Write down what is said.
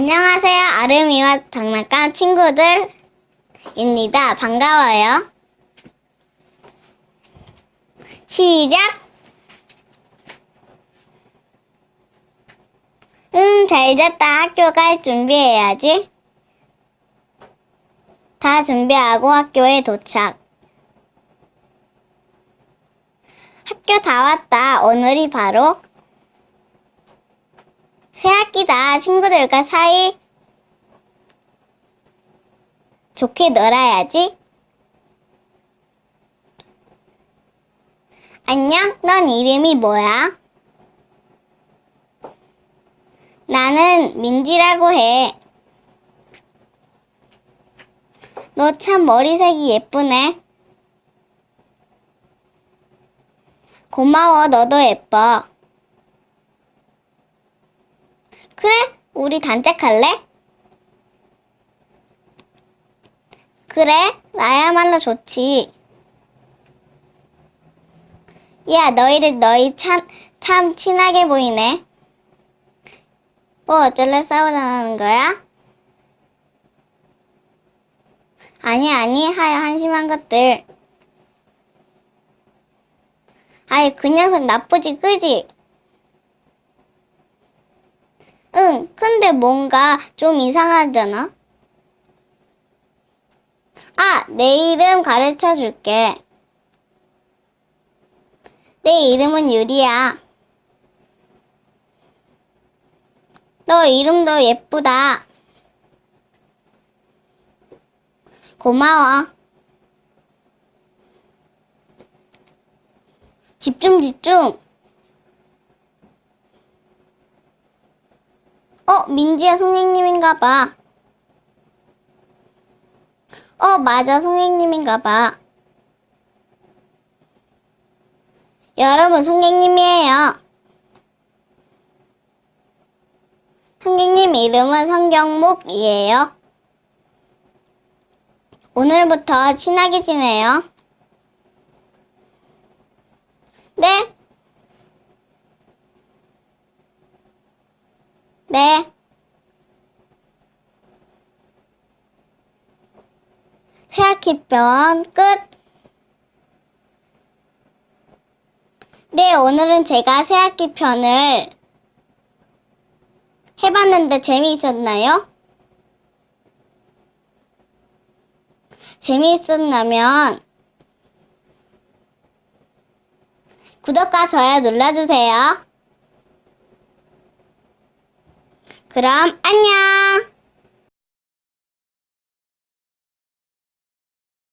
안녕하세요. 아름이와 장난감 친구들입니다. 반가워요. 시작! 응, 잘 잤다. 학교 갈 준비해야지. 다 준비하고 학교에 도착. 학교 다 왔다. 오늘이 바로 새 학기다. 친구들과 사이 좋게 놀아야지. 안녕, 넌 이름이 뭐야? 나는 민지라고 해. 너 참 머리색이 예쁘네. 고마워, 너도 예뻐. 그래, 우리 단짝할래? 그래, 나야말로 좋지. 야, 너희들 너희 참, 참 친하게 보이네. 뭐 어쩔래 싸우자는 거야? 아니, 아니, 하여 한심한 것들. 아이, 그 녀석 나쁘지, 그지? 응, 근데 뭔가 좀 이상하잖아? 아, 내 이름 가르쳐 줄게. 내 이름은 유리야. 너 이름도 예쁘다. 고마워. 집중, 집중. 어, 민지야 선생님인가 봐. 어, 맞아, 선생님인가 봐. 여러분, 선생님이에요. 선생님 이름은 성경목이에요. 오늘부터 친하게 지내요. 네. 네. 새학기 편 끝. 네, 오늘은 제가 새학기 편을 해봤는데 재미있었나요? 재미있었다면 구독과 좋아요 눌러주세요. 그럼 안녕!